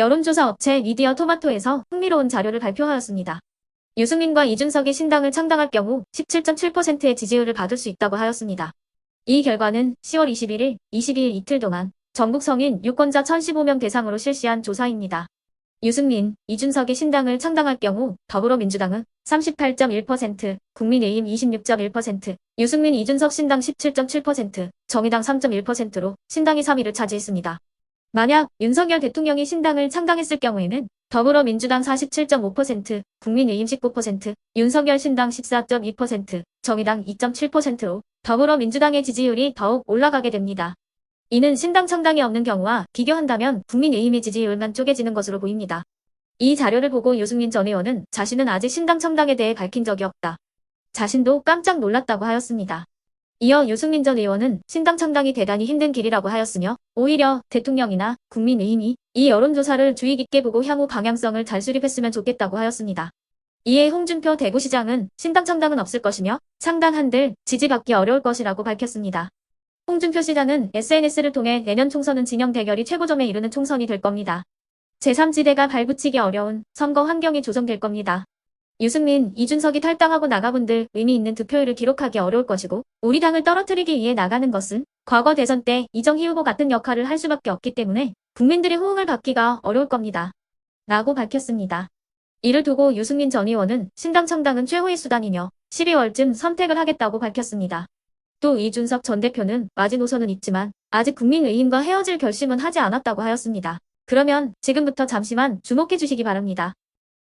여론조사 업체 미디어 토마토에서 흥미로운 자료를 발표하였습니다. 유승민과 이준석이 신당을 창당할 경우 17.7%의 지지율을 받을 수 있다고 하였습니다. 이 결과는 10월 21일, 22일 이틀 동안 전국 성인 유권자 1015명 대상으로 실시한 조사입니다. 유승민, 이준석이 신당을 창당할 경우 더불어민주당은 38.1%, 국민의힘 26.1%, 유승민, 이준석 신당 17.7%, 정의당 3.1%로 신당이 3위를 차지했습니다. 만약 윤석열 대통령이 신당을 창당했을 경우에는 더불어민주당 47.5%, 국민의힘 19%, 윤석열 신당 14.2%, 정의당 2.7%로 더불어민주당의 지지율이 더욱 올라가게 됩니다. 이는 신당 창당이 없는 경우와 비교한다면 국민의힘의 지지율만 쪼개지는 것으로 보입니다. 이 자료를 보고 유승민 전 의원은 자신은 아직 신당 창당에 대해 밝힌 적이 없다. 자신도 깜짝 놀랐다고 하였습니다. 이어 유승민 전 의원은 신당 창당이 대단히 힘든 길이라고 하였으며 오히려 대통령이나 국민의힘이 이 여론조사를 주의 깊게 보고 향후 방향성을 잘 수립했으면 좋겠다고 하였습니다. 이에 홍준표 대구시장은 신당 창당은 없을 것이며 창당한들 지지받기 어려울 것이라고 밝혔습니다. 홍준표 시장은 SNS를 통해 내년 총선은 진영 대결이 최고점에 이르는 총선이 될 겁니다. 제3지대가 발붙이기 어려운 선거 환경이 조성될 겁니다. 유승민, 이준석이 탈당하고 나가분들 의미 있는 득표율을 기록하기 어려울 것이고 우리 당을 떨어뜨리기 위해 나가는 것은 과거 대선 때 이정희 후보 같은 역할을 할 수밖에 없기 때문에 국민들의 호응을 받기가 어려울 겁니다. 라고 밝혔습니다. 이를 두고 유승민 전 의원은 신당 창당은 최후의 수단이며 12월쯤 선택을 하겠다고 밝혔습니다. 또 이준석 전 대표는 마지노선은 있지만 아직 국민의힘과 헤어질 결심은 하지 않았다고 하였습니다. 그러면 지금부터 잠시만 주목해 주시기 바랍니다.